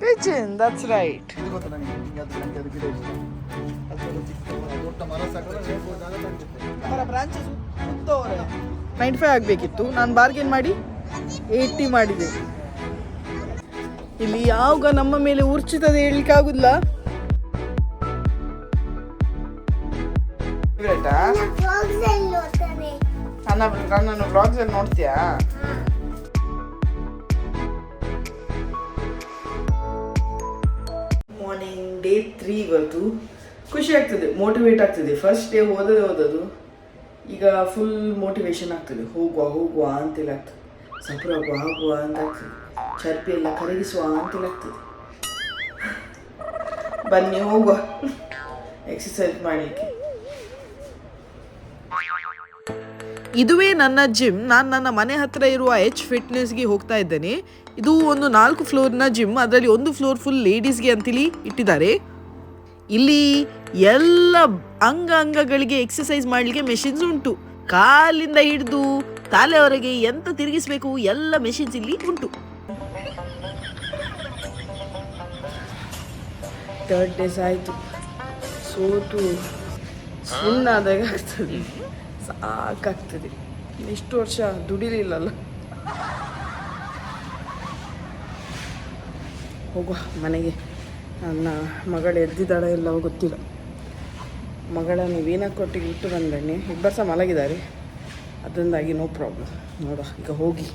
Pigeon, that's right. Ninety five ಆಗಬೇಕಿತ್ತು. ನಾನು bargain ಮಾಡಿ ಏಯ್ಟಿ ಮಾಡಿದೆ. ಇಲ್ಲಿ ಯಾವಾಗ ನಮ್ಮ ಮೇಲೆ ಉರ್ಚಿತದೆ ಹೇಳಲಿಕ್ಕೆ ಆಗುದಿಲ್ಲ ನನ್ನ ನನ್ನನ್ನು ಬ್ಲಾಗ್ಸ್ ಅಲ್ಲಿ ನೋಡ್ತೀಯಾ? ಡೇ ತ್ರೀ ಇವತ್ತು ಖುಷಿ ಆಗ್ತದೆ ಮೋಟಿವೇಟ್ ಆಗ್ತದೆ. ಫಸ್ಟ್ ಡೇ ಓದೋದೇ ಓದೋದು, ಈಗ ಫುಲ್ ಮೋಟಿವೇಶನ್ ಆಗ್ತದೆ. ಹೋಗುವ ಹೋಗುವ ಅಂತೇಳಿ ಆಗ್ತದೆ. ಸಪುರ ಆಗುವ ಅಂತ ಆಗ್ತದೆ. ಚರ್ಪಿ ಎಲ್ಲ ಕರಗಿಸುವ ಅಂತೇಳಿ ಆಗ್ತದೆ. ಬನ್ನಿ, ಹೋಗುವ. ಎಕ್ಸಸೈಸ್ ಮಾಡಲಿಕ್ಕೆ. ಇದುವೇ ನನ್ನ ಜಿಮ್ ನಾನು ನನ್ನ ಮನೆ ಹತ್ರ ಇರುವ ಎಚ್ ಫಿಟ್ನೆಸ್ಗೆ ಹೋಗ್ತಾ ಇದ್ದೇನೆ. ಇದು ಒಂದು ನಾಲ್ಕು ಫ್ಲೋರ್ನ ಜಿಮ್, ಅದರಲ್ಲಿ ಒಂದು ಫ್ಲೋರ್ ಫುಲ್ ಲೇಡೀಸ್ಗೆ ಅಂತೇಳಿ ಇಟ್ಟಿದ್ದಾರೆ. ಇಲ್ಲಿ ಎಲ್ಲ ಅಂಗ ಅಂಗಗಳಿಗೆ ಎಕ್ಸಸೈಸ್ ಮಾಡಲಿಕ್ಕೆ ಮೆಷಿನ್ಸ್ ಉಂಟು. ಕಾಲಿಂದ ಹಿಡಿದು ತಾಲೆವರೆಗೆ ಎಂತ ತಿರುಗಿಸಬೇಕು ಎಲ್ಲ ಮೆಷಿನ್ಸ್ ಇಲ್ಲಿ ಉಂಟು. ತರ್ಡ್ ಡೇಸ್ ಆಯಿತು. ಸೋತು. ಸುಣ್ಣಾದಾಗ ಆಗ್ತದೆ. ಸಾಕಾಗ್ತದೆ. ಇಷ್ಟು ವರ್ಷ ದುಡಿಲಿಲ್ಲಲ್ಲ. ಹೋಗುವ ಮನೆಗೆ. ನನ್ನ ಮಗಳು ಎದ್ದಿದ್ದಾಳೆ ಎಲ್ಲ ಗೊತ್ತಿಲ್ಲ. ಮಗಳನ್ನು ವೀಣಕ್ಕೊಟ್ಟಿಗೆ ಇಟ್ಟು ಬಂದಣ್ಣೆ ಇಬ್ಬರು ಸಹ ಮಲಗಿದ್ದಾರೆ. ಅದರಿಂದಾಗಿ ನೋ ಪ್ರಾಬ್ಲಮ್ ನೋಡುವ, ಈಗ ಹೋಗಿ.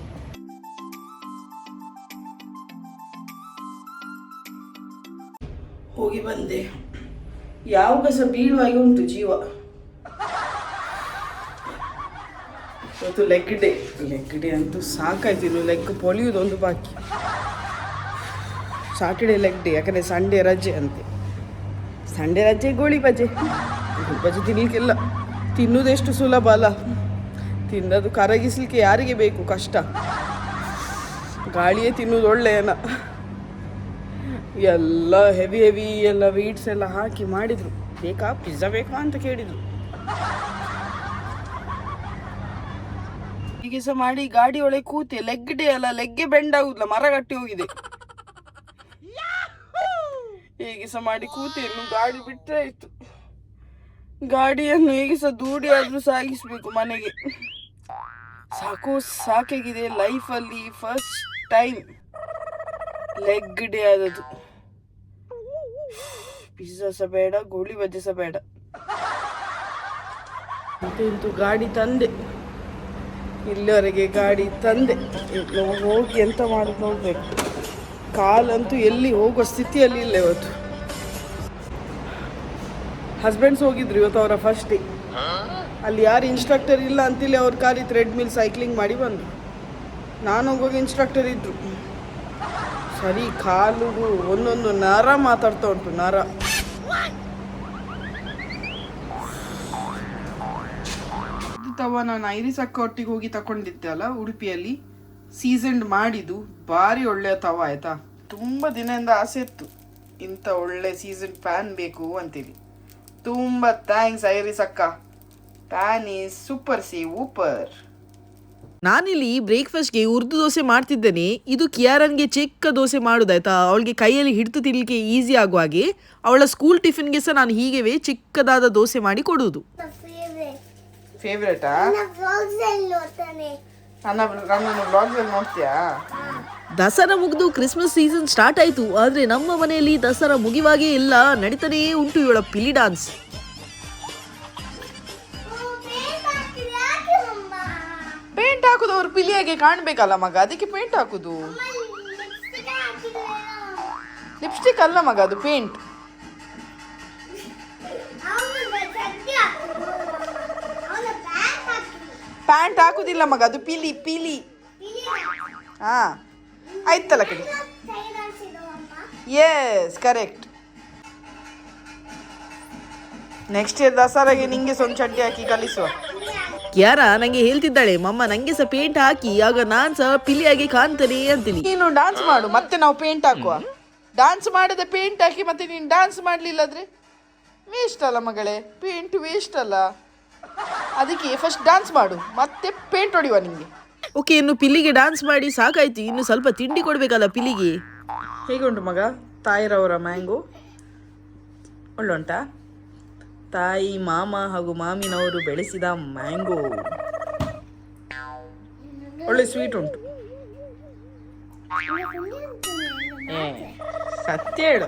ಹೋಗಿ ಬಂದೆ. ಯಾವಾಗ ಸಹ ಬೀಳುವಾಗಿ ಉಂಟು ಜೀವ? ಇವತ್ತು ಲೆಗ್ ಡೇ. ಲೆಗ್ ಡೇ ಅಂತೂ ಸಾಕಾಯ್ತು, ಇನ್ನು ಲೆಗ್ ಪೊಲಿಯುವುದೊಂದು ಬಾಕಿ. ಸಾಟರ್ಡೆ ಲೆಗ್ ಡೇ ಯಾಕಂದರೆ ಸಂಡೇ ರಜೆ ಅಂತೆ. ಸಂಡೇ ರಜೆ, ಗೋಳಿ ಬಜೆ. ಗೋಳಿ ಬಜೆ ತಿನ್ನಲಿಕ್ಕೆಲ್ಲ ತಿನ್ನುವುದೆಷ್ಟು ಸುಲಭ ಅಲ್ಲ. ತಿನ್ನೋದು ಕರಗಿಸ್ಲಿಕ್ಕೆ ಯಾರಿಗೆ ಬೇಕು ಕಷ್ಟ. ಗಾಳಿಯೇ ತಿನ್ನುವುದು ಒಳ್ಳೆಯನ ಎಲ್ಲ ಹೆವಿ ಹೆವಿ ಎಲ್ಲ ವೀಟ್ಸ್ ಎಲ್ಲ ಹಾಕಿ ಮಾಡಿದರು. ಬೇಕಾ ಪಿಜ್ಜಾ ಬೇಕಾ ಅಂತ ಕೇಳಿದರು. ಹೀಗೆ ಸಹ ಮಾಡಿ ಗಾಡಿ ಒಳಗೆ ಕೂತೆ. ಲೆಗ್ ಡೇ ಅಲ್ಲ ಲೆಗ್ಗೆ ಬೆಂಡ್ ಆಗುದಿಲ್ಲ, ಮರ ಕಟ್ಟಿ ಹೋಗಿದೆ. ಹೀಗೆ ಸಹ ಮಾಡಿ ಕೂತೇನು ಗಾಡಿ ಬಿಟ್ಟರೆ ಆಯ್ತು. ಗಾಡಿಯನ್ನು ಹೇಗೆ ಸಹ ದೂಡಿ ಆದ್ರೂ ಸಾಗಿಸ್ಬೇಕು ಮನೆಗೆ. ಸಾಕು, ಸಾಕಾಗಿದೆ ಲೈಫಲ್ಲಿ ಫಸ್ಟ್ ಟೈಮ್ ಲೆಗ್ ಡೇ ಆದದ್ದು. ಪಿಜ್ಜಾ ಸಹ ಬೇಡ, ಗೋಳಿ ಬಜ್ಜೆ ಸಹ ಬೇಡ ಅದಂತೂ ಗಾಡಿ ತಂದೆ. ಇಲ್ಲಿವರೆಗೆ ಗಾಡಿ ತಂದೆ. ಹೋಗಿ ಎಂತ ಮಾಡೋದು ನೋಡ್ಬೇಕು. ಕಾಲಂತೂ ಎಲ್ಲಿ ಹೋಗೋ ಸ್ಥಿತಿಯಲ್ಲಿ ಇಲ್ಲ ಇವತ್ತು. ಹಸ್ಬೆಂಡ್ಸ್ ಹೋಗಿದ್ರು ಇವತ್ತು ಅವರ ಫಸ್ಟ್ ಅಲ್ಲಿ ಯಾರು ಇನ್ಸ್ಟ್ರಕ್ಟರ್ ಇಲ್ಲ ಅಂತೇಳಿ ಅವ್ರ ಖಾಲಿ ಥ್ರೆಡ್ ಮಿಲ್ ಸೈಕ್ಲಿಂಗ್ ಮಾಡಿ ಬಂದರು. ನಾನು ಹೋಗೋಗಿ ಇನ್ಸ್ಟ್ರಕ್ಟರ್ ಇದ್ದರು ಸರಿ ಕಾಲು ಒಂದೊಂದು ನರ ಮಾತಾಡ್ತಾ ಉಂಟು, ನರ. ತವ ನಾನು ಐರಿಸ್ ಅಕ್ಕ ಒಟ್ಟಿಗೆ ಹೋಗಿ ತಕೊಂಡಿದ್ದೆ ಅಲ್ಲ ಉಡುಪಿಯಲ್ಲಿ. ಸೀಸನ್ಡ್ ಮಾಡಿದ್ದು ಭಾರಿ ಒಳ್ಳೆಯ ತವ ಆಯಿತಾ? ತುಂಬ ದಿನದಿಂದ ಆಸೆ ಇತ್ತು. ಇಂಥ ಒಳ್ಳೆ ಸೀಸನ್ ಪ್ಯಾನ್ ಬೇಕು ಅಂತೇಳಿ ತುಂಬ ಥ್ಯಾಂಕ್ಸ್ ಐರಿಸ್ ಅಕ್ಕ. ಪ್ಯಾನ್ ಈಸ್ ಸೂಪರ್ ಸಿ ಊಪರ್. ನಾನಿಲ್ಲಿ ಬ್ರೇಕ್ಫಾಸ್ಟ್ಗೆ ಉರ್ದು ದೋಸೆ ಮಾಡ್ತಿದ್ದೇನೆ. ಇದು ಕಿಯಾರನ್ಗೆ ಚಿಕ್ಕ ದೋಸೆ ಮಾಡೋದಾಯ್ತಾ? ಅವಳಿಗೆ ಕೈಯಲ್ಲಿ ಹಿಡಿದು ತಿನ್ನಲಿಕ್ಕೆ ಈಸಿ ಆಗುವ ಹಾಗೆ ಅವಳ ಸ್ಕೂಲ್ ಟಿಫಿನ್ಗೆ ಸಹ ನಾನು ಹೀಗೆವೇ ಚಿಕ್ಕದಾದ ದೋಸೆ ಮಾಡಿ ಕೊಡುವುದು. ಫೇವ್ರೇಟಾ ನನ್ನ ನನ್ನನ್ನು ನೋಡ್ತೀಯಾ? ದಸರಾ ಮುಗಿದು ಕ್ರಿಸ್ಮಸ್ ಸೀಸನ್ ಸ್ಟಾರ್ಟ್ ಆಯ್ತು. ಆದ್ರೆ ನಮ್ಮ ಮನೆಯಲ್ಲಿ ದಸರಾ ಮುಗಿವಾಗೇ ಇಲ್ಲ. ನಡೀತಾನೇ ಉಂಟು ಇವಳ ಪಿಲಿ ಡಾನ್ಸ್ ಪೇಂಟ್ ಹಾಕುದು ಅವ್ರ ಪಿಲಿಯಾಗೆ ಕಾಣ್ಬೇಕಲ್ಲ ಮಗ. ಅದಕ್ಕೆ ಪೇಂಟ್ ಹಾಕುದು. ಲಿಪ್ಸ್ಟಿಕ್ ಅಲ್ಲ ಮಗ ಅದು ಪೇಂಟ್ ಪ್ಯಾಂಟ್ ಹಾಕುದಿಲ್ಲ ಮಗ ಅದು ಪಿಲಿ ಪಿಲಿ. ಹಾ ಆಯ್ತಲ್ಲ ಕಡೆ ಎಸ್ ಕರೆಕ್ಟ್ ನೆಕ್ಸ್ಟ್ ಇಯರ್ ದಸರಾಗೆ ನಿಂಗೆ ಸೊನ್ ಚಡ್ಡಿ ಹಾಕಿ ಕಲಿಸುವ. ಯಾರ? ನಂಗೆ ಹೇಳ್ತಿದ್ದಾಳೆ ಮಮ್ಮ ನಂಗೆ ಸಹ ಪೇಂಟ್ ಹಾಕಿ ಆಗ ನಾನ್ ಸಹ ಪಿಲಿಯಾಗಿ ಕಾಣ್ತೇನೆ ಅಂತೀನಿ. ನೀನು ಡಾನ್ಸ್ ಮಾಡು ಮತ್ತೆ ನಾವು ಪೇಂಟ್ ಹಾಕುವ. ಡಾನ್ಸ್ ಮಾಡದೆ ಪೇಂಟ್ ಹಾಕಿ ಮತ್ತೆ ನೀನು ಡಾನ್ಸ್ ಮಾಡ್ಲಿಲ್ಲ ಆದ್ರೆ ವೇಸ್ಟ್ ಅಲ್ಲ ಮಗಳೇ ಪೇಂಟ್ ವೇಸ್ಟ್ ಅಲ್ಲ. ಅದಕ್ಕೆ ಫಸ್ಟ್ ಡಾನ್ಸ್ ಮಾಡು ಮತ್ತೆ ಪೇಂಟ್ ಹೊಡಿವ ನಿಮಗೆ. ಓಕೆ ಇನ್ನು ಪಿಲ್ಲಿಗೆ ಡಾನ್ಸ್ ಮಾಡಿ ಸಾಕಾಯ್ತು ಇನ್ನು ಸ್ವಲ್ಪ ತಿಂಡಿ ಕೊಡ್ಬೇಕಲ್ಲ ಪಿಲ್ಲಿಗೆ. ಹೇಗುಂಟು ಮಗ? ತಾಯಿರವರ ಮ್ಯಾಂಗೋ? ಒಳ್ಳುಂಟಾ? ತಾಯಿ ಮಾಮ ಹಾಗೂ ಮಾಮಿನವರು ಬೆಳೆಸಿದ ಮ್ಯಾಂಗೋ. ಒಳ್ಳೆ ಸ್ವೀಟ್ ಉಂಟು. ಏ ಸತ್ಯ ಹೇಳು.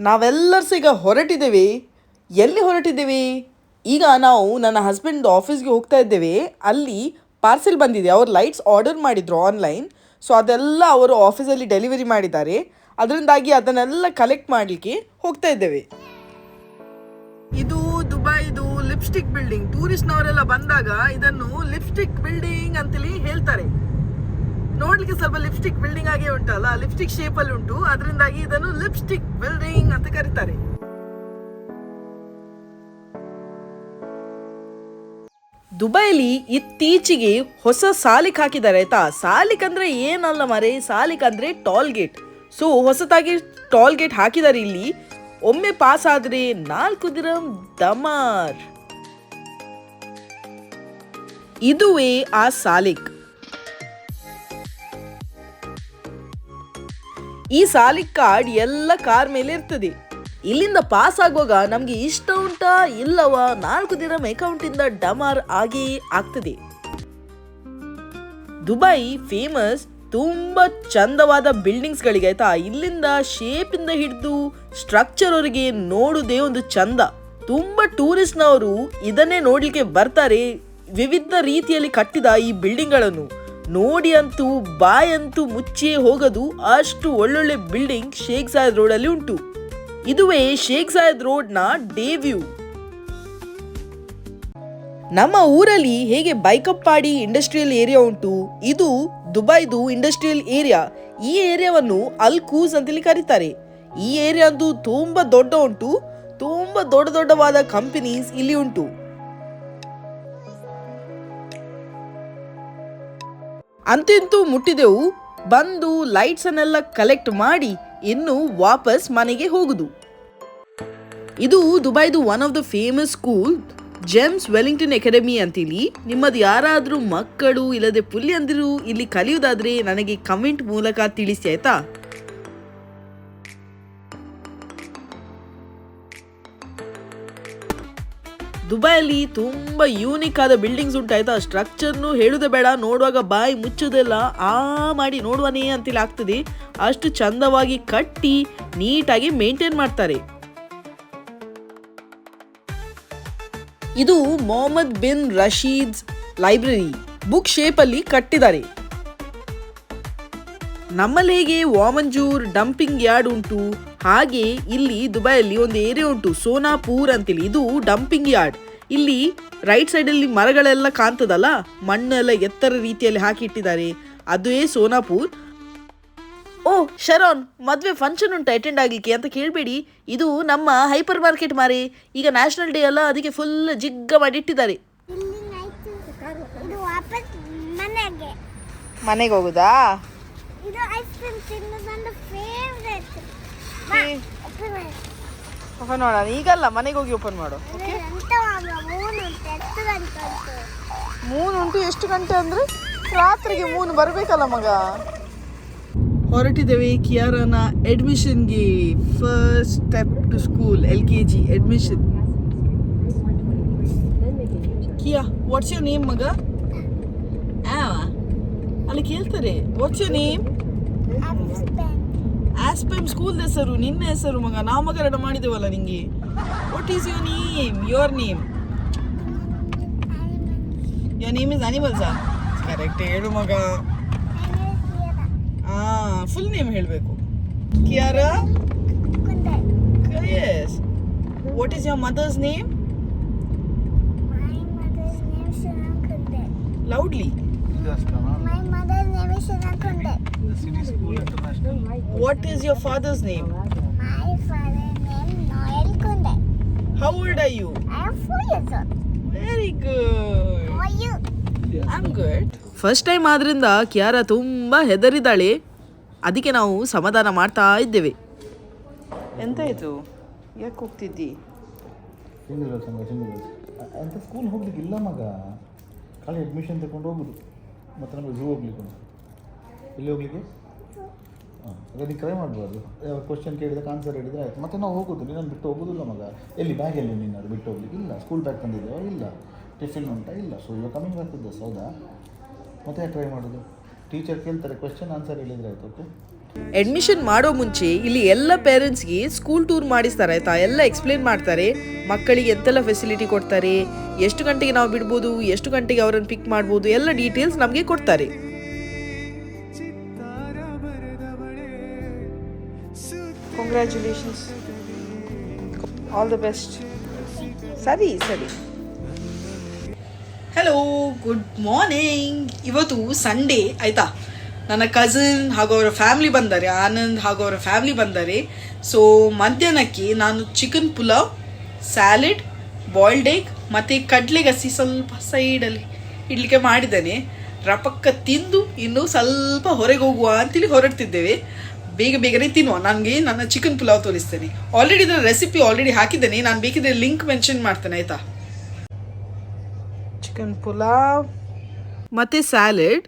ನಾವೆಲ್ಲರೂ ಈಗ ಹೊರಟಿದ್ದೇವೆ. ಎಲ್ಲಿ ಹೊರಟಿದ್ದೇವೆ? ಈಗ ನಾವು ನನ್ನ ಹಸ್ಬೆಂಡ್ ಆಫೀಸ್ಗೆ ಹೋಗ್ತಾ ಇದ್ದೇವೆ. ಅಲ್ಲಿ ಪಾರ್ಸೆಲ್ ಬಂದಿದೆ. ಅವರು ಲೈಟ್ಸ್ ಆರ್ಡರ್ ಮಾಡಿದ್ರು ಆನ್ಲೈನ್ ಸೊ ಅದೆಲ್ಲ ಅವರು ಆಫೀಸಲ್ಲಿ ಡೆಲಿವರಿ ಮಾಡಿದ್ದಾರೆ. ಅದರಿಂದಾಗಿ ಅದನ್ನೆಲ್ಲ ಕಲೆಕ್ಟ್ ಮಾಡಲಿಕ್ಕೆ ಹೋಗ್ತಾ ಇದ್ದೇವೆ. ಇದು ದುಬೈದು ಲಿಪ್ಸ್ಟಿಕ್ ಬಿಲ್ಡಿಂಗ್ ಟೂರಿಸ್ಟ್ನವರೆಲ್ಲ ಬಂದಾಗ ಇದನ್ನು ಲಿಪ್ಸ್ಟಿಕ್ ನೋಡ್ಲಿಕ್ಕೆ ಸ್ವಲ್ಪ ಲಿಪ್ಸ್ಟಿಕ್ ಬಿಲ್ಡಿಂಗ್ ಆಗೇ ಉಂಟಲ್ಲ? ಲಿಪ್ಸ್ಟಿಕ್ ಶೇಪ್ ಅಲ್ಲಿ ಉಂಟು. ಅದರಿಂದಾಗಿ ಇದನ್ನು ಲಿಪ್ಸ್ಟಿಕ್ ಬಿಲ್ಡಿಂಗ್ ಅಂತ ಕರೀತಾರೆ. ದುಬೈಲಿ ಇತ್ತೀಚೆಗೆ ಹೊಸ ಸಾಲಿಕ್ ಹಾಕಿದ್ದಾರೆ ಆಯ್ತಾ? ಸಾಲಿಕ್ ಅಂದ್ರೆ ಏನಲ್ಲ ಮರೆ? ಸಾಲಿಕ್ ಅಂದ್ರೆ ಟಾಲ್ ಗೇಟ್ ಸೊ ಹೊಸದಾಗಿ ಟಾಲ್ ಗೇಟ್ ಹಾಕಿದ್ದಾರೆ ಇಲ್ಲಿ. ಒಮ್ಮೆ ಪಾಸ್ ಆದ್ರೆ ನಾಲ್ಕು ದಿರಂ ದಮಾರ್. ಇದುವೇ ಆ ಸಾಲಿಕ್. ಈ ಸಾಲಿಕ್ ಕಾರ್ಡ್ ಎಲ್ಲ ಕಾರ್ ಮೇಲೆ ಇರ್ತದೆ. ಇಲ್ಲಿಂದ ಪಾಸ್ ಆಗುವಾಗ ನಮ್ಗೆ ಇಷ್ಟ ಉಂಟಾ ಇಲ್ಲವ ನಾಲ್ಕು ದಿನ ಅಕೌಂಟ್ ಇಂದ ಡಮಾರ್ ಆಗಿ ಆಗ್ತದೆ. ದುಬೈ ಫೇಮಸ್ ತುಂಬಾ ಚಂದವಾದ ಬಿಲ್ಡಿಂಗ್ಸ್ ಗಳಿಗೆ ಆಯ್ತಾ ಇಲ್ಲಿಂದ ಶೇಪ್ ಇಂದ ಹಿಡಿದು ಸ್ಟ್ರಕ್ಚರ್ ಅವರಿಗೆ ನೋಡುದೇ ಒಂದು ಚಂದ. ತುಂಬಾ ಟೂರಿಸ್ಟ್ನವರು ಇದನ್ನೇ ನೋಡ್ಲಿಕ್ಕೆ ಬರ್ತಾರೆ. ವಿವಿಧ ರೀತಿಯಲ್ಲಿ ಕಟ್ಟಿದ ಈ ಬಿಲ್ಡಿಂಗ್ಗಳನ್ನು. ನೋಡಿ ಅಂತೂ ಬಾಯಂತೂ ಮುಚ್ಚಿಯೇ ಹೋಗದು ಅಷ್ಟು ಒಳ್ಳೊಳ್ಳೆ ಬಿಲ್ಡಿಂಗ್ ಶೇಖ್ ರೋಡ್ ಅಲ್ಲಿ ಉಂಟು. ಇದುವೇ ಶೇಖ್ ಸಾಯದ್ ರೋಡ್ನ ಡೇ ವ್ಯೂ ನಮ್ಮ ಊರಲ್ಲಿ ಹೇಗೆ ಬೈಕಪ್ಪಾಡಿ ಇಂಡಸ್ಟ್ರಿಯಲ್ ಏರಿಯಾ ಉಂಟು? ಇದು ದುಬೈದು ಇಂಡಸ್ಟ್ರಿಯಲ್ ಏರಿಯಾ ಈ ಏರಿಯಾವನ್ನು ಅಲ್ ಕೂಸ್ ಅಂತೇಳಿ ಕರೀತಾರೆ. ಈ ಏರಿಯಾ ಅಂತೂ ತುಂಬಾ ದೊಡ್ಡ ಉಂಟು. ತುಂಬಾ ದೊಡ್ಡ ದೊಡ್ಡವಾದ ಕಂಪನೀಸ್ ಇಲ್ಲಿ ಉಂಟು. ಅಂತಿಂತೂ ಮುಟ್ಟಿದೆವು. ಬಂದು ಲೈಟ್ಸನ್ನೆಲ್ಲ ಕಲೆಕ್ಟ್ ಮಾಡಿ ಇನ್ನು ವಾಪಸ್ ಮನೆಗೆ ಹೋಗುದು. ಇದು ದುಬೈದು one of the famous school, GEMS Wellington Academy ಅಂತೇಳಿ ನಿಮ್ಮದು ಯಾರಾದರೂ ಮಕ್ಕಳು ಇಲ್ಲದೆ ಪುಲ್ಯಂದಿರು ಇಲ್ಲಿ ಕಲಿಯೋದಾದರೆ ನನಗೆ ಕಮೆಂಟ್ ಮೂಲಕ ತಿಳಿಸಿ, ಆಯ್ತಾ? ದುಬೈಯಲ್ಲಿ ತುಂಬ ಯೂನಿಕ್ ಆದ ಬಿಲ್ಡಿಂಗ್ಸ್ ಉಂಟಾಯ್ತಾ ಸ್ಟ್ರಕ್ಚರ್ನು ಹೇಳುದೇ ಬೇಡ. ನೋಡುವಾಗ ಬಾಯಿ ಮುಚ್ಚುದೆಲ್ಲ, ಆ ಮಾಡಿ ನೋಡುವನೇ ಅಂತೇಳಿ ಆಗ್ತದೆ. ಅಷ್ಟು ಚಂದವಾಗಿ ಕಟ್ಟಿ ನೀಟಾಗಿ ಮೇಂಟೈನ್ ಮಾಡ್ತಾರೆ. ಇದು Mohammed bin Rashid library. Book shape ಅಲ್ಲಿ ಕಟ್ಟಿದ್ದಾರೆ. ನಮ್ಮಲ್ಲಿ ಹೇಗೆ ವಾಮಂಜೂರ್ ಡಂಪಿಂಗ್ ಯಾರ್ಡ್ ಉಂಟು? ಹಾಗೆ ಇಲ್ಲಿ ದುಬೈಯಲ್ಲಿ ಒಂದು ಏರಿಯಾ ಉಂಟು ಸೋನಾಪೂರ್ ಅಂತೇಳಿ. ಇದು ಡಂಪಿಂಗ್ ಯಾರ್ಡ್ ಇಲ್ಲಿ ರೈಟ್ ಸೈಡ್ ಅಲ್ಲಿ ಮರಗಳೆಲ್ಲ ಕಾಣ್ತದಲ್ಲ ಮಣ್ಣೆಲ್ಲ ಎತ್ತರ ರೀತಿಯಲ್ಲಿ ಹಾಕಿಟ್ಟಿದ್ದಾರೆ. ಅದುವೇ ಸೋನಾಪೂರ್? ಓ ಶರೋನ್ ಮದುವೆ ಫಂಕ್ಷನ್ ಉಂಟು ಅಟೆಂಡ್ ಆಗಲಿಕ್ಕೆ ಅಂತ ಕೇಳಬೇಡಿ. ಇದು ನಮ್ಮ ಹೈಪರ್ ಮಾರ್ಕೆಟ್ ಮಾರಿ. ಈಗ ನ್ಯಾಷನಲ್ ಡೇ ಅಲ್ಲ ಅದಕ್ಕೆ ಫುಲ್ ಜಿಗ್ಗ ಮಾಡಿ ಇಟ್ಟಿದ್ದಾರೆ ಇಲ್ಲಿ ಹೋಗುದಾ ಇದು ವಾಪಸ್ ಮನೆಗೆ. ಮನೆಗೆ ಹೋಗುದಾ ಇದು ಐಸ್ ಕ್ರೀಮ್ ತಿನ್ನೋದೊಂದು ಫೇವ್ರೆಟ್ ಓಪನ್ ಮಾಡೋಣ ಈಗಲ್ಲ ಮನೆಗೆ ಹೋಗಿ ಓಪನ್ ಮಾಡು. ಎಂತ ಮೂನು ಉಂಟು ಎಷ್ಟು ಗಂಟೆ ಅಂದ್ರೆ ರಾತ್ರಿಗೆ ಮೂನ್ ಬರ್ಬೇಕಲ್ಲ ಮಗ? ಹೊರಟಿದ್ದೇವೆ ಕಿಯಾರನ ಅಡ್ಮಿಷನ್ಗೆ first step to school L K G admission Kiya what's your name ಮಗ? ಅಲ್ಲಿ ಕೇಳ್ತಾರೆ. ವಾಟ್ಸ್ ಯೋರ್ ನೇಮ್ ಆಸ್ಪೆಮ್ ಸ್ಕೂಲ್ ಹೆಸರು ನಿನ್ನ ಹೆಸರು ಮಗ ನಾಮಕರಣ ಮಾಡಿದೆವಲ್ಲ ನಿಂಗೆ? What is your name your name your name is ಅನಿಮಲ್ಸಾ correct ಹೇಳು ಮಗ. ಆ ಫುಲ್ ನೇಮ್ ಹೇಳಬೇಕು. Kiara. Yes what is your mother's name My mother's name is ಇದು My mother's name My father's name? Noel Kunde. How old are you I am four years old. Very good How are you? Good first time ಆದ್ರಿಂದ ಕ್ಯಾರ ತುಂಬ ಹೆದರಿದ್ದಾಳೆ. ಅದಕ್ಕೆ ನಾವು ಸಮಾಧಾನ ಮಾಡ್ತಾ ಇದ್ದೇವೆ. ಎಂತಾಯ್ತು ಯಾಕೆ ಹೋಗ್ತಿದ್ದಿ? ಸಿಂಗಲ್ ಸಂಘ ಸಿಂಗಲ್ ಅಂತ ಸ್ಕೂಲ್ ಹೋಗ್ಲಿಕ್ಕೆ ಇಲ್ಲ ಮಗ. ಖಾಲಿ ಅಡ್ಮಿಷನ್ ತಗೊಂಡು ಹೋಗುದು. ಮತ್ತು ನಮಗೆ ಝೂ ಹೋಗ್ಲಿಕ್ಕೆ ಉಂಟು ಎಲ್ಲಿ ಹೋಗ್ಲಿಕ್ಕೆ ಹಾಂ ಅದಕ್ಕೆ ನೀವು ಟ್ರೈ ಮಾಡ್ಬಾರ್ದು ಯಾವ ಕ್ವಶನ್ ಕೇಳಿದಾಗ ಆನ್ಸರ್ ಹೇಳಿದರೆ ಆಯ್ತು. ಮತ್ತೆ ನಾವು ಹೋಗೋದು ನೀನು ಬಿಟ್ಟು ಹೋಗೋದಿಲ್ಲ ಮಗ. ಎಲ್ಲಿ ಬ್ಯಾಗ್ ಎಲ್ಲಿ ನೀನು ಅದು ಬಿಟ್ಟು ಹೋಗ್ಲಿಕ್ಕೆ ಇಲ್ಲ. ಸ್ಕೂಲ್ ಬ್ಯಾಗ್ ತಂದಿದ್ದೇವಾ ಇಲ್ಲ. ಟಿಫಿನ್ ಉಂಟಾ? ಇಲ್ಲ. ಸೊ ಇವಾಗ ಕಮ್ಮಿ ಬರ್ತಿದ್ದೆ ಹೌದಾ? ಮತ್ತೆ ಟ್ರೈ ಮಾಡೋದು? ಟೀಚರ್ ಕೇಳ್ತಾರೆ ಕ್ವಶನ್ ಆನ್ಸರ್ ಹೇಳಿದರೆ ಆಯ್ತು ಓಕೆ ಅಡ್ಮಿಷನ್ ಮಾಡೋ ಮುಂಚೆ ಇಲ್ಲಿ ಎಲ್ಲ ಪೇರೆಂಟ್ಸ್ಗೆ ಸ್ಕೂಲ್ ಟೂರ್ ಮಾಡಿಸ್ತಾರೆ ಆಯ್ತಾ? ಎಲ್ಲ ಎಕ್ಸ್ಪ್ಲೇನ್ ಮಾಡ್ತಾರೆ. ಮಕ್ಕಳಿಗೆ ಎಂತೆಲ್ಲ ಫೆಸಿಲಿಟಿ ಕೊಡ್ತಾರೆ? ಎಷ್ಟು ಗಂಟೆಗೆ ನಾವು ಬಿಡ್ಬೋದು? ಎಷ್ಟು ಗಂಟೆಗೆ ಅವರನ್ನು ಪಿಕ್ ಮಾಡ್ಬೋದು? ಎಲ್ಲ ಡೀಟೇಲ್ಸ್ ನಮಗೆ ಕೊಡ್ತಾರೆ. ಕಂಗ್ರ್ಯಾಚುಲೇಷನ್ಸ್ ಆಲ್ ದ ಬೆಸ್ಟ್ ಸರಿ ಸರಿ ಹಲೋ ಗುಡ್ ಮಾರ್ನಿಂಗ್ ಇವತ್ತು ಸಂಡೇ ಆಯ್ತಾ? ನನ್ನ ಕಸಿನ್ ಹಾಗೂ ಅವರ ಫ್ಯಾಮಿಲಿ ಬಂದರೆ, ಆನಂದ್ ಹಾಗೂ ಅವರ ಫ್ಯಾಮಿಲಿ ಬಂದರೆ ಸೊ ಮಧ್ಯಾಹ್ನಕ್ಕೆ ನಾನು chicken pulao salad boiled egg ಮತ್ತು ಕಡಲೆಗಸಿ ಸ್ವಲ್ಪ ಸೈಡಲ್ಲಿ ಇಡ್ಲಿಕ್ಕೆ ಮಾಡಿದ್ದೇನೆ. ರಪಕ್ಕ ತಿಂದು ಇನ್ನು ಸ್ವಲ್ಪ ಹೊರಗೆ ಹೋಗುವ ಅಂತೇಳಿ ಹೊರಡ್ತಿದ್ದೇವೆ. ಬೇಗ ಬೇಗನೆ ತಿನ್ನುವ. ನನಗೆ ನನ್ನ ಚಿಕನ್ ಪುಲಾವ್ ತೋರಿಸ್ತೇನೆ. ಆಲ್ರೆಡಿ ಇದರ ರೆಸಿಪಿ ಆಲ್ರೆಡಿ ಹಾಕಿದ್ದೇನೆ. ನಾನು ಬೇಕಿದ್ರೆ ಲಿಂಕ್ ಮೆನ್ಷನ್ ಮಾಡ್ತೇನೆ ಆಯ್ತಾ? ಚಿಕನ್ ಪುಲಾವ್. ಮತ್ತೆ ಸ್ಯಾಲೆಡ್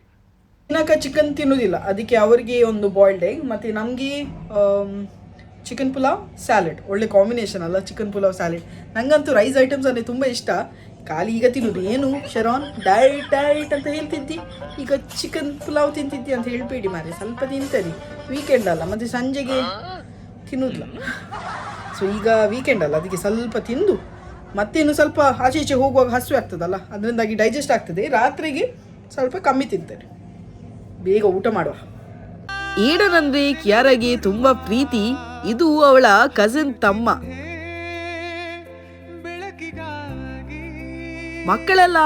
ತಿನ್ನಕ ಚಿಕನ್ ತಿನ್ನೋದಿಲ್ಲ. ಅದಕ್ಕೆ ಅವರಿಗೆ ಒಂದು ಬಾಯ್ಲ್ಡ್ ಎಗ್ ಮತ್ತೆ ನಮಗೆ ಚಿಕನ್ ಪುಲಾವ್ ಸ್ಯಾಲೆಡ್ ಒಳ್ಳೆ ಕಾಂಬಿನೇಷನ್ ಅಲ್ಲ ಚಿಕನ್ ಪುಲಾವ್ ಸ್ಯಾಲೆಡ್ ನಂಗಂತೂ ರೈಸ್ ಐಟಮ್ಸ್ ಅಂದರೆ ತುಂಬ ಇಷ್ಟ. ಖಾಲಿ ಈಗ ತಿನ್ನೋದು. ಏನು ಶರಾನ್ ಡೈಟ್ ಡೈಟ್ ಅಂತ ಹೇಳ್ತಿದ್ದಿ? ಈಗ ಚಿಕನ್ ಪುಲಾವ್ ತಿಂತಿದ್ದಿ ಅಂತ ಹೇಳ್ಬೇಡಿ ಮಾರೆ ಸ್ವಲ್ಪ ತಿಂತದೆ. ವೀಕೆಂಡ್ ಅಲ್ಲ, ಮತ್ತು ಸಂಜೆಗೆ ತಿನ್ನೋದಿಲ್ಲ. ಸೊ ಈಗ ವೀಕೆಂಡ್ ಅಲ್ಲ, ಅದಕ್ಕೆ ಸ್ವಲ್ಪ ತಿಂದು, ಮತ್ತೇನು ಸ್ವಲ್ಪ ಆಚೆ ಈಚೆ ಹೋಗುವಾಗ ಹಸಿವೆ ಆಗ್ತದಲ್ಲ, ಅದರಿಂದಾಗಿ ಡೈಜೆಸ್ಟ್ ಆಗ್ತದೆ. ರಾತ್ರಿಗೆ ಸ್ವಲ್ಪ ಕಮ್ಮಿ ತಿಂತಾರೆ ಬೇಗ ಊಟ ಮಾಡುವ. ಏಡನಂದ್ರೆ ಕಿಯಾರಾಗೆ ತುಂಬಾ ಪ್ರೀತಿ. ಇದು ಅವಳ ಕಸಿನ್ ತಮ್ಮ. ಮಕ್ಕಳೆಲ್ಲ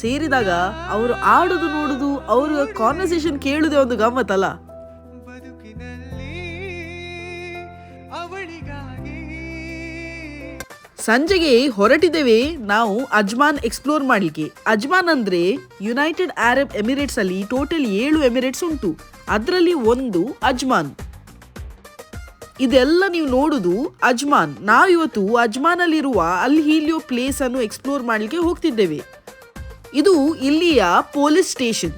ಸೇರಿದಾಗ ಅವರು ಆಡುದು ನೋಡುದು, ಅವ್ರ ಕಾನ್ವರ್ಸೇಷನ್ ಕೇಳುದೇ ಒಂದು ಗಮ್ಮತ್ತಲ್ಲ? ಸಂಜೆಗೆ ಹೊರಟಿದ್ದೇವೆ ನಾವು ಅಜ್ಮಾನ್ ಎಕ್ಸ್ಪ್ಲೋರ್ ಮಾಡಲಿಕ್ಕೆ. ಅಜ್ಮಾನ್ ಅಂದ್ರೆ ಯುನೈಟೆಡ್ ಅರಬ್ ಎಮಿರೇಟ್ಸ್ ಅಲ್ಲಿ ಟೋಟಲ್ ಏಳು ಎಮಿರೇಟ್ಸ್ ಉಂಟು. ಅದರಲ್ಲಿ ಒಂದು ಅಜ್ಮಾನ್. ಇದೆಲ್ಲ ನೀವು ನೋಡುದು ಅಜ್ಮಾನ್. ನಾವಿವತ್ತು ಅಜ್ಮಾನಲ್ಲಿರುವ ಅಲ್ ಹೀಲಿಯೋ ಪ್ಲೇಸ್ ಅನ್ನು ಎಕ್ಸ್ಪ್ಲೋರ್ ಮಾಡಲಿಕ್ಕೆ ಹೋಗ್ತಿದ್ದೇವೆ. ಇದು ಇಲ್ಲಿಯ ಪೊಲೀಸ್ ಸ್ಟೇಷನ್.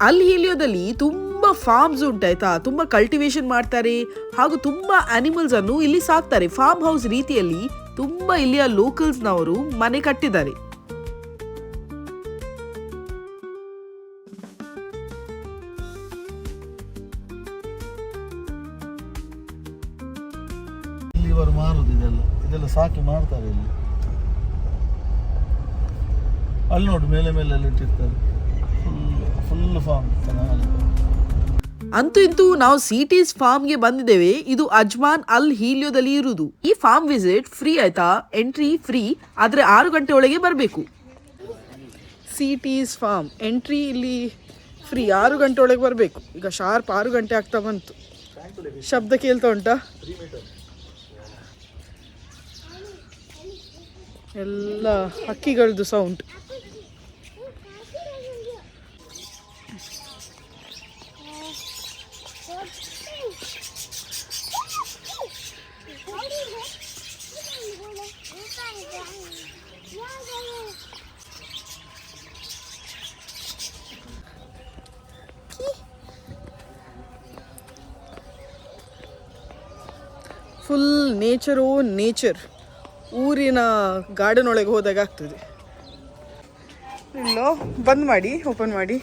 ಅಲ್ ಹೀಲಿಯೋದಲ್ಲಿ ತುಂಬಾ ಫಾರ್ಮ್ಸ್ ಆಯ್ತಾ? ತುಂಬಾ ಕಲ್ಟಿವೇಶನ್ ಮಾಡ್ತಾರೆ ಹಾಗೂ ತುಂಬಾ ಅನಿಮಲ್ಸ್ ಅನ್ನು ಇಲ್ಲಿ ಸಾಕ್ತಾರೆ. ಫಾರ್ಮ್ ಹೌಸ್ ರೀತಿಯಲ್ಲಿ ತುಂಬಾ ಇಲ್ಲಿಯ ಲೋಕಲ್ಸ್ನವರು ಮನೆ ಕಟ್ಟಿದ್ದಾರೆ. ಇವರು ಮಾರುದು ಇದೆಲ್ಲ ಇದೆಲ್ಲ ಸಾಕಿ ಮಾರ್ತಾರೆ ಇಲ್ಲಿ. ಅಲ್ಲಿ ನೋಡು ಮೇಲೆ ಮೇಲೆ ಇಟ್ಟಿರ್ತಾರೆ. ಫುಲ್ ಫುಲ್ ಫಾರ್ಮ್ ಚೆನ್ನಾಗಿ ಅಂತೂ ಇಂತೂ ನಾವು ಸಿಟೀಸ್ ಫಾರ್ಮ್ಗೆ ಬಂದಿದ್ದೇವೆ. ಇದು ಅಜ್ಮಾನ್ ಅಲ್ ಹೀಲಿಯೋದಲ್ಲಿ ಇರುವುದು ಈ ಫಾರ್ಮ್ ವಿಸಿಟ್ ಫ್ರೀ ಆಯ್ತಾ? ಎಂಟ್ರಿ ಫ್ರೀ ಆದ್ರೆ ಆರು ಗಂಟೆ ಒಳಗೆ ಬರಬೇಕು. ಸಿಟೀಸ್ ಫಾರ್ಮ್ ಎಂಟ್ರಿ ಇಲ್ಲಿ ಫ್ರೀ ಆರು ಗಂಟೆ ಒಳಗೆ ಬರಬೇಕು. ಈಗ ಶಾರ್ಪ್ ಆರು ಗಂಟೆ ಆಗ್ತಾ ಬಂತು. ಶಬ್ದ ಕೇಳ್ತಾ ಉಂಟಾ? ಎಲ್ಲ ಹಕ್ಕಿಗಳದ್ದು ಸೌಂಡ್ ಫುಲ್ ನೇಚರು ನೇಚರ್ ಊರಿನ ಗಾರ್ಡನ್ ಒಳಗೆ ಹೋದಾಗ ಆಗ್ತದೆ. ಇಲ್ಲೋ, ಬಂದ್ ಮಾಡಿ ಓಪನ್ ಮಾಡಿ.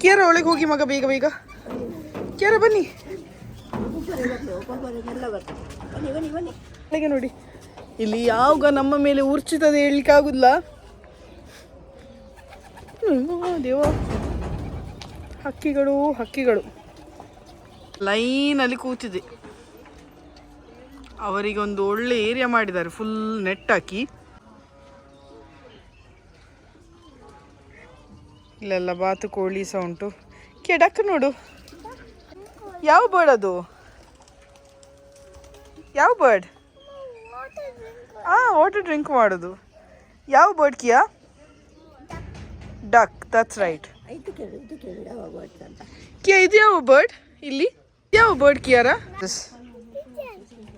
ಕೇರ ಒಳಗೆ ಹೋಗಿ ಮಗ ಬೇಗ ಬೇಗ. ಕೇರ ಬನ್ನಿ. ನೋಡಿ. ಇಲ್ಲಿ ಯಾವಾಗ ನಮ್ಮ ಮೇಲೆ ಉರ್ಚಿತದೆ ಹೇಳಿಕ ದೇವ ಹಕ್ಕಿಗಳು ಹಕ್ಕಿಗಳು. ಲೈನಲ್ಲಿ ಕೂತಿದೆ ಅವರಿಗೆ ಒಂದು ಒಳ್ಳೆ ಏರಿಯಾ ಮಾಡಿದ್ದಾರೆ ಫುಲ್ ನೆಟ್ ಹಾಕಿ. ಇಲ್ಲೆಲ್ಲ ಬಾತುಕೋಳಿ ಸಹ ಉಂಟು. ಕೆಡಕ್ ನೋಡು. ಯಾವ ಬರ್ಡ್ ಅದು? ಯಾವ ಬರ್ಡ್ ಆ ವಾಟರ್ ಡ್ರಿಂಕ್ ಮಾಡೋದು. ಯಾವ bird Kiya? Duck that's right ಕಿಯಾ ಇದು ಯಾವ ಬರ್ಡ್ ಇಲ್ಲಿ. ಯಾವ bird Kiara?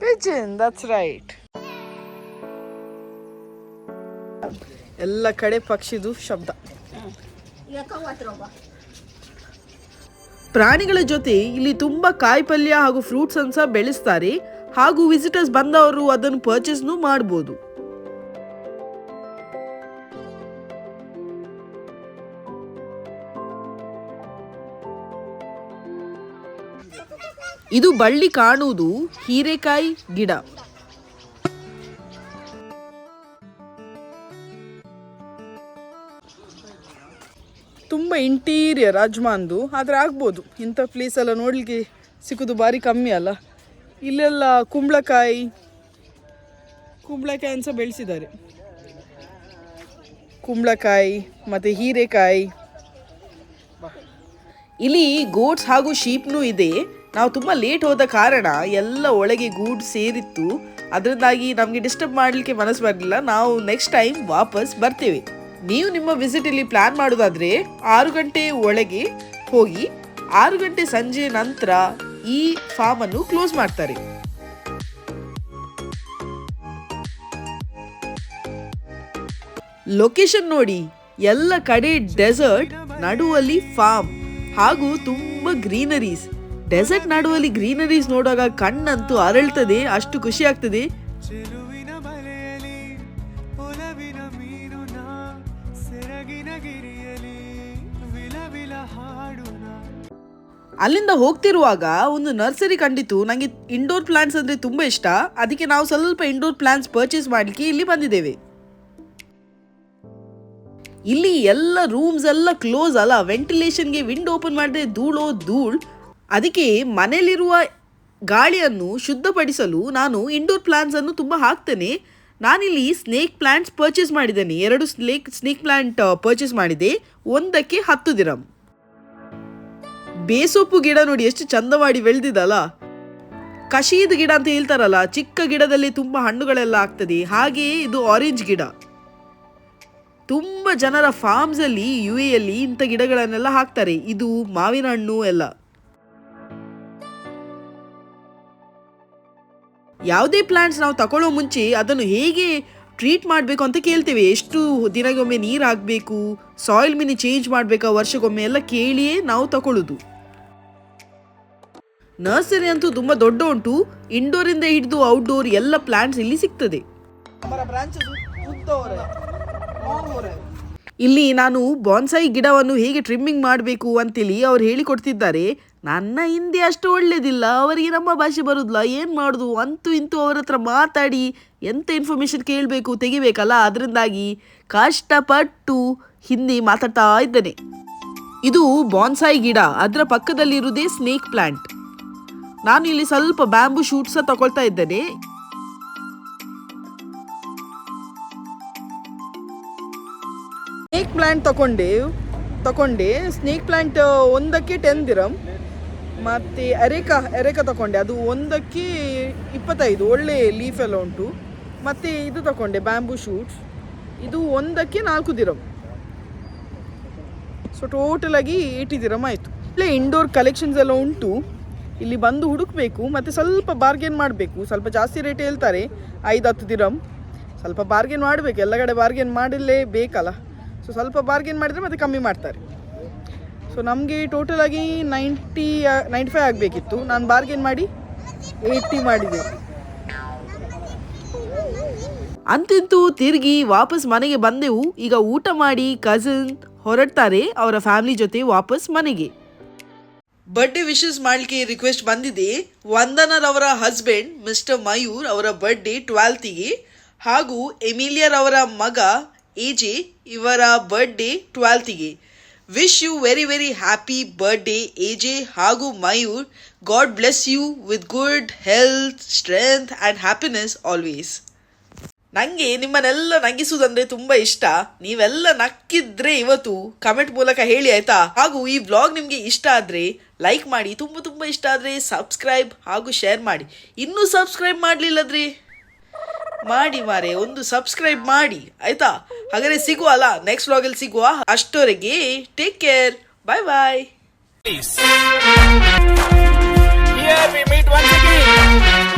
Pigeon that's right ಎಲ್ಲ ಕಡೆ ಪಕ್ಷಿದು ಶಬ್ದ. ಪ್ರಾಣಿಗಳ ಜೊತೆ ಇಲ್ಲಿ ತುಂಬಾ ಕಾಯಿಪಲ್ಯ ಹಾಗೂ ಫ್ರೂಟ್ಸ್ ಅನ್ನು ಸಹ ಬೆಳೆಸ್ತಾರೆ. ಹಾಗೂ ವಿಸಿಟರ್ಸ್ ಬಂದವರು ಅದನ್ನು ಪರ್ಚೇಸ್ನು ಮಾಡ್ಬೋದು. ಇದು ಬಳ್ಳಿ ಕಾಣುವುದು ಹೀರೆಕಾಯಿ ಗಿಡ. ತುಂಬ ಇಂಟೀರಿಯರ್ ಅಜ್ಮಾನ್ದು ಆದರೆ ಆಗ್ಬೋದು. ಇಂಥ ಪ್ಲೇಸ್ ಎಲ್ಲ ನೋಡಲಿಕ್ಕೆ ಸಿಕ್ಕೋದು ಭಾರಿ ಕಮ್ಮಿ ಅಲ್ಲ. ಇಲ್ಲೆಲ್ಲ ಕುಂಬಳಕಾಯಿ ಕುಂಬಳಕಾಯಿ ಅಂತ ಬೆಳೆಸಿದ್ದಾರೆ. ಕುಂಬಳಕಾಯಿ ಮತ್ತು ಹೀರೆಕಾಯಿ. ಇಲ್ಲಿ ಗೋಟ್ಸ್ ಹಾಗೂ ಶೀಪ್ನೂ ಇದೆ. ನಾವು ತುಂಬ ಲೇಟ್ ಹೋದ ಕಾರಣ ಎಲ್ಲ ಒಳಗೆ ಗೂಡ್ ಸೇರಿತ್ತು. ಅದರಿಂದಾಗಿ ನಮಗೆ ಡಿಸ್ಟರ್ಬ್ ಮಾಡಲಿಕ್ಕೆ ಮನಸ್ಸು ಬರಲಿಲ್ಲ. ನಾವು ನೆಕ್ಸ್ಟ್ ಟೈಮ್ ವಾಪಸ್ ಬರ್ತೇವೆ. ನೀವು ನಿಮ್ಮ ವಿಸಿಟ್ ಇಲ್ಲಿ ಪ್ಲಾನ್ ಮಾಡೋದಾದರೆ ಆರು ಗಂಟೆ ಒಳಗೆ ಹೋಗಿ ಆರು ಗಂಟೆ ಸಂಜೆ ನಂತರ ಈ ಫಾರ್ಮ್ ಅನ್ನು ಕ್ಲೋಸ್ ಮಾಡ್ತಾರೆ. ಲೊಕೇಶನ್ ನೋಡಿ, ಎಲ್ಲ ಕಡೆ ಡೆಸರ್ಟ್ ನಡುವಲ್ಲಿ ಫಾರ್ಮ್ ಹಾಗೂ ತುಂಬ ಗ್ರೀನರೀಸ್ ಡೆಸರ್ಟ್ ನಡುವಲ್ಲಿ ಗ್ರೀನರೀಸ್ ನೋಡುವಾಗ ಕಣ್ಣಂತೂ ಅರಳ್ತದೆ ಅಷ್ಟು ಖುಷಿ ಆಗ್ತದೆ. ಅಲ್ಲಿಂದ ಹೋಗ್ತಿರುವಾಗ ಒಂದು ನರ್ಸರಿ ಕಂಡಿತು. ನನಗೆ ಇಂಡೋರ್ ಪ್ಲಾಂಟ್ಸ್ ಅಂದರೆ ತುಂಬ ಇಷ್ಟ. ಅದಕ್ಕೆ ನಾವು ಸ್ವಲ್ಪ ಇಂಡೋರ್ ಪ್ಲಾಂಟ್ಸ್ ಪರ್ಚೇಸ್ ಮಾಡಲಿಕ್ಕೆ ಇಲ್ಲಿ ಬಂದಿದ್ದೇವೆ. ಇಲ್ಲಿ ಎಲ್ಲ ರೂಮ್ಸ್ ಎಲ್ಲ ಕ್ಲೋಸ್ ಅಲ್ಲ. ವೆಂಟಿಲೇಷನ್ಗೆ ವಿಂಡೋ ಓಪನ್ ಮಾಡಿದ್ರೆ ಧೂಳೋ ಧೂಳ್. ಅದಕ್ಕೆ ಮನೆಯಲ್ಲಿರುವ ಗಾಳಿಯನ್ನು ಶುದ್ಧಪಡಿಸಲು ನಾನು ಇಂಡೋರ್ ಪ್ಲಾಂಟ್ಸನ್ನು ತುಂಬ ಹಾಕ್ತೇನೆ. ನಾನಿಲ್ಲಿ ಸ್ನೇಕ್ ಪ್ಲಾಂಟ್ಸ್ ಪರ್ಚೇಸ್ ಮಾಡಿದ್ದೇನೆ. ಎರಡು ಸ್ನೇಕ್ ಸ್ನೇಕ್ ಪ್ಲಾಂಟ್ ಪರ್ಚೇಸ್ ಮಾಡಿದೆ. ಒಂದಕ್ಕೆ ಹತ್ತು ದಿರಂ. ಬೇಸೊಪ್ಪು ಗಿಡ ನೋಡಿ ಎಷ್ಟು ಚಂದ ಮಾಡಿ ಬೆಳೆದಿದಲ್ಲ. ಕಶೀದ್ ಗಿಡ ಅಂತ ಹೇಳ್ತಾರಲ್ಲ, ಚಿಕ್ಕ ಗಿಡದಲ್ಲಿ ತುಂಬ ಹಣ್ಣುಗಳೆಲ್ಲ ಆಗ್ತದೆ. ಹಾಗೆಯೇ ಇದು ಆರೆಂಜ್ ಗಿಡ. ತುಂಬ ಜನರ ಫಾರ್ಮ್ಸಲ್ಲಿ ಯು ಎಲ್ಲಿ ಇಂಥ ಗಿಡಗಳನ್ನೆಲ್ಲ ಹಾಕ್ತಾರೆ. ಇದು ಮಾವಿನ ಹಣ್ಣು ಎಲ್ಲ. ಯಾವುದೇ ಪ್ಲಾಂಟ್ಸ್ ನಾವು ತಗೊಳ್ಳೋ ಮುಂಚೆ ಅದನ್ನು ಹೇಗೆ ಟ್ರೀಟ್ ಮಾಡಬೇಕು ಅಂತ ಕೇಳ್ತೇವೆ. ಎಷ್ಟು ದಿನಗೊಮ್ಮೆ ನೀರು ಹಾಕಬೇಕು ಸಾಯಿಲ್ ಮಿನಿ ಚೇಂಜ್ ಮಾಡಬೇಕಾ, ವರ್ಷಕ್ಕೊಮ್ಮೆ ಎಲ್ಲ ಕೇಳಿಯೇ ನಾವು ತಗೊಳ್ಳೋದು ನರ್ಸರಿ ಅಂತೂ ತುಂಬ ದೊಡ್ಡ ಉಂಟು. ಇಂಡೋರಿಂದ ಹಿಡಿದು ಔಟ್ಡೋರ್ ಎಲ್ಲ ಪ್ಲಾಂಟ್ಸ್ ಇಲ್ಲಿ ಸಿಗ್ತದೆ. ಇಲ್ಲಿ ನಾನು ಬಾನ್ಸಾಯಿ ಗಿಡವನ್ನು ಹೇಗೆ ಟ್ರಿಮ್ಮಿಂಗ್ ಮಾಡಬೇಕು ಅಂತೇಳಿ ಅವ್ರು ಹೇಳಿಕೊಡ್ತಿದ್ದಾರೆ. ನನ್ನ ಹಿಂದಿ ಅಷ್ಟು ಒಳ್ಳೇದಿಲ್ಲ. ಅವರಿಗೆ ನಮ್ಮ ಭಾಷೆ ಬರೋದಿಲ್ಲ. ಏನು ಮಾಡೋದು? ಅಂತೂ ಇಂತೂ ಅವ್ರ ಹತ್ರ ಮಾತಾಡಿ ಎಂಥ ಇನ್ಫಾರ್ಮೇಷನ್ ಕೇಳಬೇಕು, ತೆಗಿಬೇಕಲ್ಲ? ಅದರಿಂದಾಗಿ ಕಷ್ಟಪಟ್ಟು ಹಿಂದಿ ಮಾತಾಡ್ತಾ ಇದ್ದೇನೆ. ಇದು ಬಾನ್ಸಾಯಿ ಗಿಡ. ಅದರ ಪಕ್ಕದಲ್ಲಿರುವುದೇ ಸ್ನೇಕ್ ಪ್ಲಾಂಟ್ ನಾನು ಇಲ್ಲಿ ಸ್ವಲ್ಪ ಬ್ಯಾಂಬು ಸಹ ತಗೊಳ್ತಾ ಇದ್ದೇನೆ. ಸ್ನೇಕ್ ಪ್ಲಾಂಟ್ ತಗೊಂಡೆ ತಗೊಂಡೆ ಸ್ನೇಕ್ ಪ್ಲಾಂಟ್ ಒಂದಕ್ಕೆ ಟೆನ್ ದಿರಮ್ ಮತ್ತು ಎರೇಕಾ ಎರೇಕಾ ತಗೊಂಡೆ ಅದು ಒಂದಕ್ಕೆ ಇಪ್ಪತ್ತೈದು, ಒಳ್ಳೆ ಎಲ್ಲ ಉಂಟು. ಮತ್ತೆ ಇದು ತಗೊಂಡೆ ಬ್ಯಾಂಬೂ ಶೂಟ್ಸ್ ಇದು ಒಂದಕ್ಕೆ ನಾಲ್ಕು ದಿರಮ್ ಸೊ ಟೋಟಲ್ ಆಗಿ ಏಯ್ಟಿ ದಿರಮ್ ಆಯಿತು. ಇಲ್ಲೇ ಇಂಡೋರ್ ಕಲೆಕ್ಷನ್ಸ್ ಎಲ್ಲ ಉಂಟು. ಇಲ್ಲಿ ಬಂದು ಹುಡುಕಬೇಕು, ಮತ್ತು ಸ್ವಲ್ಪ ಬಾರ್ಗೇನ್ ಮಾಡಬೇಕು. ಸ್ವಲ್ಪ ಜಾಸ್ತಿ ರೇಟ್ ಹೇಳ್ತಾರೆ, ಐದು ಹತ್ತು ದಿರಮ್ ಸ್ವಲ್ಪ ಬಾರ್ಗೇನ್ ಮಾಡಬೇಕು ಎಲ್ಲ ಕಡೆ ಬಾರ್ಗೇನ್ ಮಾಡಲೇ ಬೇಕಲ್ಲ. ಸೊ ಸ್ವಲ್ಪ ಬಾರ್ಗೇನ್ ಮಾಡಿದರೆ ಮತ್ತೆ ಕಮ್ಮಿ ಮಾಡ್ತಾರೆ. ಸೊ ನಮಗೆ ಟೋಟಲ್ ಆಗಿ ನೈಂಟಿ ನೈಂಟಿ ಫೈವ್ ಆಗಬೇಕಿತ್ತು. ನಾನು ಬಾರ್ಗೇನ್ ಮಾಡಿ ಏಯ್ಟಿ ಮಾಡಿದೆ. ಅಂತಿಂತೂ ತಿರುಗಿ ವಾಪಸ್ ಮನೆಗೆ ಬಂದೆವು. ಈಗ ಊಟ ಮಾಡಿ ಕಸಿನ್ ಹೊರಡ್ತಾರೆ ಅವರ ಫ್ಯಾಮಿಲಿ ಜೊತೆ ವಾಪಸ್ ಮನೆಗೆ. ಬರ್ಡೇ ವಿಶಸ್ ಮಾಡಲಿಕ್ಕೆ ರಿಕ್ವೆಸ್ಟ್ ಬಂದಿದೆ. ವಂದನರವರ ಹಸ್ಬೆಂಡ್ ಮಿಸ್ಟರ್ ಮಯೂರ್ ಅವರ ಬರ್ಡೇ ಟ್ವೆಲ್ತಿಗೆ ಹಾಗೂ ಎಮಿಲಿಯರ್ ಎಮಿಲಿಯರವರ ಮಗ ಎಜೆ ಇವರ birthday ಟ್ವೆಲ್ತಿಗೆ wish you very very happy birthday J ಹಾಗೂ Mayur. God bless you with good health strength and happiness always ನನಗೆ ನಿಮ್ಮನ್ನೆಲ್ಲ ನಗಿಸುವುದಂದ್ರೆ ತುಂಬ ಇಷ್ಟ. ನೀವೆಲ್ಲ ನಕ್ಕಿದ್ರೆ ಇವತ್ತು ಕಮೆಂಟ್ ಮೂಲಕ ಹೇಳಿ ಆಯ್ತಾ? ಹಾಗೂ ಈ ವ್ಲಾಗ್ ನಿಮಗೆ ಇಷ್ಟ ಆದರೆ ಲೈಕ್ ಮಾಡಿ, ತುಂಬ ತುಂಬ ಇಷ್ಟ ಆದರೆ ಸಬ್ಸ್ಕ್ರೈಬ್ ಹಾಗೂ ಶೇರ್ ಮಾಡಿ. ಇನ್ನೂ ಸಬ್ಸ್ಕ್ರೈಬ್ ಮಾಡಲಿಲ್ಲದ್ರಿ ಮಾಡಿ ಮಾರೆ, ಒಂದು ಸಬ್ಸ್ಕ್ರೈಬ್ ಮಾಡಿ, ಆಯ್ತಾ? ಹಾಗಾದ್ರೆ ಸಿಗುವ ಅಲ್ಲ ನೆಕ್ಸ್ಟ್ ವ್ಲಾಗಲ್ಲಿ ಸಿಗುವ ಅಷ್ಟವರೆಗೆ take care bye bye again.